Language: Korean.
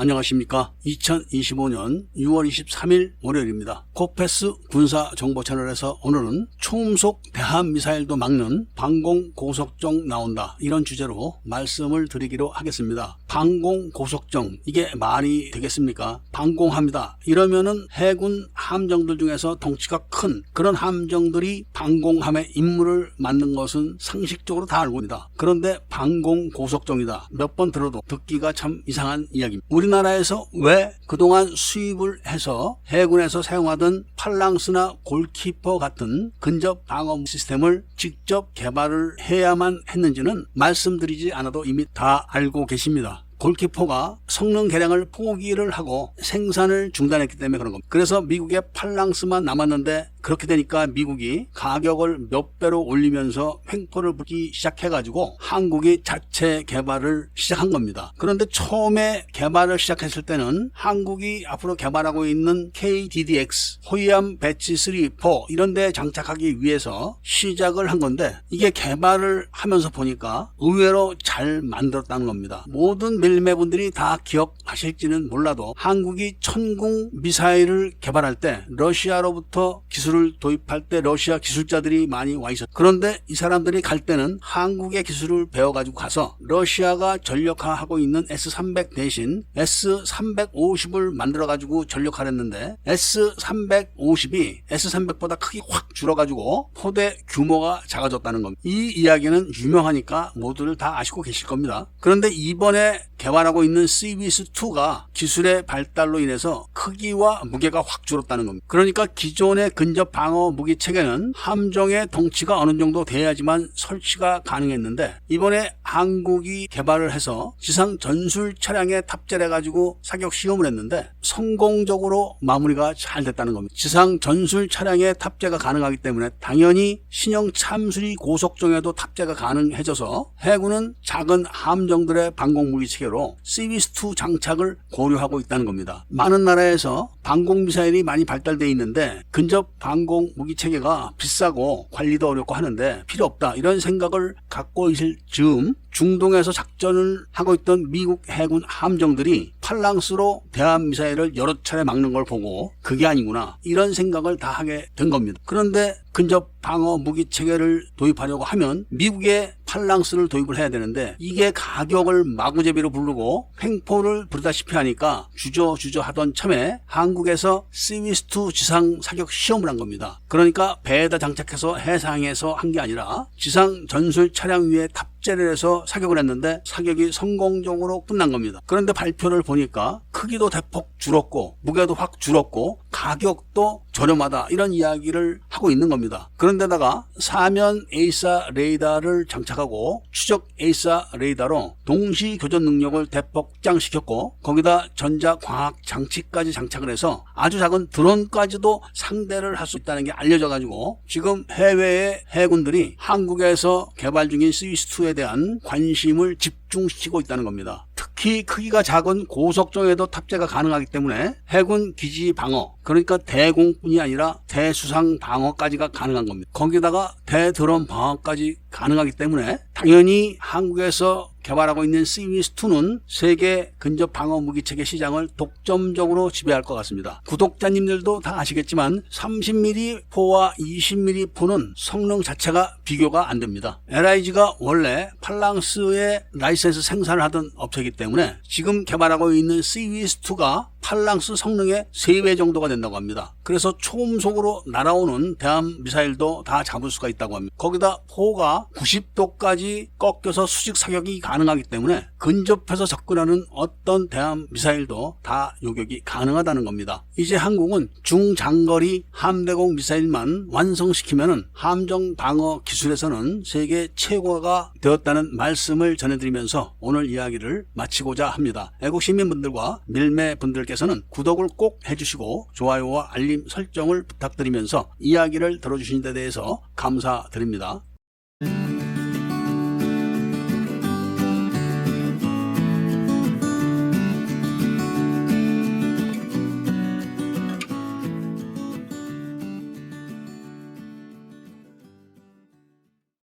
안녕하십니까. 2025년 6월 23일 월요일입니다. 코페스 군사 정보 채널에서 오늘은 초음속 대함 미사일도 막는 방공 고속정 나온다. 이런 주제로 말씀을 드리기로 하겠습니다. 방공 고속정 이게 말이 되겠습니까? 방공합니다. 이러면은 해군 함정들 중에서 덩치가 큰 그런 함정들이 방공함의 임무를 맡는 것은 상식적으로 다 알고 있다. 그런데 방공 고속정이다. 몇 번 들어도 듣기가 참 이상한 이야기입니다. 우리 나라에서 왜 그동안 수입을 해서 해군에서 사용하던 팔랑스나 골키퍼 같은 근접 방어 시스템을 직접 개발을 해야만 했는지는 말씀드리지 않아도 이미 다 알고 계십니다. 골키퍼가 성능 개량을 포기를 하고 생산을 중단했기 때문에 그런 겁니다. 그래서 미국의 팔랑스만 남았는데 그렇게 되니까 미국이 가격을 몇 배로 올리면서 횡포를 불기 시작해가지고 한국이 자체 개발을 시작한 겁니다. 그런데 처음에 개발을 시작했을 때는 한국이 앞으로 개발하고 있는 KDDX, 호위함 배치 3, 4 이런 데 장착하기 위해서 시작을 한 건데 이게 개발을 하면서 보니까 의외로 잘 만들었다는 겁니다. 모든 밀매분들이 다 기억하실지는 몰라도 한국이 천궁 미사일을 개발할 때 러시아로부터 기술을 도입할 때 러시아 기술자들이 많이 와 있었. 그런데 이 사람들이 갈 때는 한국의 기술을 배워가지고 가서 러시아가 전력화하고 있는 S300 대신 S350을 만들어가지고 전력화했는데 S350이 S300보다 크기 확 줄어가지고 포대 규모가 작아졌다는 겁니다. 이 이야기는 유명하니까 모두들 다 아시고 계실 겁니다. 그런데 이번에 개발하고 있는 CBS2가 기술의 발달로 인해서 크기와 무게가 확 줄었다는 겁니다. 그러니까 기존의 근접 방어 무기 체계는 함정의 덩치가 어느 정도 돼야지만 설치가 가능했는데 이번에 한국이 개발을 해서 지상 전술 차량에 탑재를 해가지고 사격 시험을 했는데 성공적으로 마무리가 잘 됐다는 겁니다. 지상 전술 차량에 탑재가 가능하기 때문에 당연히 신형 참수리 고속정에도 탑재가 가능해져서 해군은 작은 함정들의 방공 무기 체계 로 CBS2 장착을 고려하고 있다는 겁니다. 많은 나라에서 방공 미사일이 많이 발달돼 있는데 근접 방공 무기 체계가 비싸고 관리도 어렵고 하는데 필요 없다 이런 생각을 갖고 있을 즈음 중동에서 작전을 하고 있던 미국 해군 함정들이 팔랑스로 대한 미사일을 여러 차례 막는 걸 보고 그게 아니구나 이런 생각을 다 하게 된 겁니다. 그런데 근접 방어 무기 체계를 도입하려고 하면 미국의 팔랑스를 도입을 해야 되는데 이게 가격을 마구제비로 부르고 횡포를 부르다시피 하니까 주저주저 하던 참에 한국 에서 시위스2 지상 사격 시험을 한 겁니다. 그러니까 배에다 장착해서 해상에서 한 게 아니라 지상 전술 차량 위에 탑재를 해서 사격을 했는데 사격이 성공적으로 끝난 겁니다. 그런데 발표를 보니까 크기도 대폭 줄었고 무게도 확 줄었고 가격도 저렴하다 이런 이야기를 하고 있는 겁니다. 그런데다가 사면 A사 레이더를 장착하고 추적 A사 레이더로 동시 교전 능력을 대폭 확장시켰고 거기다 전자광학 장치까지 장착을 해서 아주 작은 드론까지도 상대를 할 수 있다는 게 알려져 가지고 지금 해외의 해군들이 한국에서 개발 중인 스위스2에 대한 관심을 집중시키고 있다는 겁니다. 특히 크기가 작은 고속정에도 탑재가 가능하기 때문에 해군 기지 방어 그러니까 대공뿐이 아니라 대수상 방어까지가 가능한 겁니다. 거기다가 대드론 방어까지 가능하기 때문에 당연히 한국에서 개발하고 있는 시위스2는 세계 근접 방어 무기 체계 시장을 독점적으로 지배할 것 같습니다. 구독자님들도 다 아시겠지만 30mm 포와 20mm 포는 성능 자체가 비교가 안 됩니다. LIG가 원래 팔랑스의 라이센스 생산을 하던 업체이기 때문에 지금 개발하고 있는 시위스2가 팔랑스 성능의 3배 정도가 된다고 합니다. 그래서 초음속으로 날아오는 대함 미사일도 다 잡을 수가 있다고 합니다. 거기다 포가 90도까지 꺾여서 수직 사격이 가능하기 때문에 근접해서 접근하는 어떤 대함 미사일도 다 요격이 가능하다는 겁니다. 이제 한국은 중장거리 함대공 미사일만 완성시키면 함정 방어 기술에서는 세계 최고가 되었다는 말씀을 전해드리면서 오늘 이야기를 마치고자 합니다. 애국 시민분들과 밀매 분들께서는 구독을 꼭 해주시고 좋아요와 알림 설정을 부탁드리면서 이야기를 들어주신 데 대해서 감사드립니다.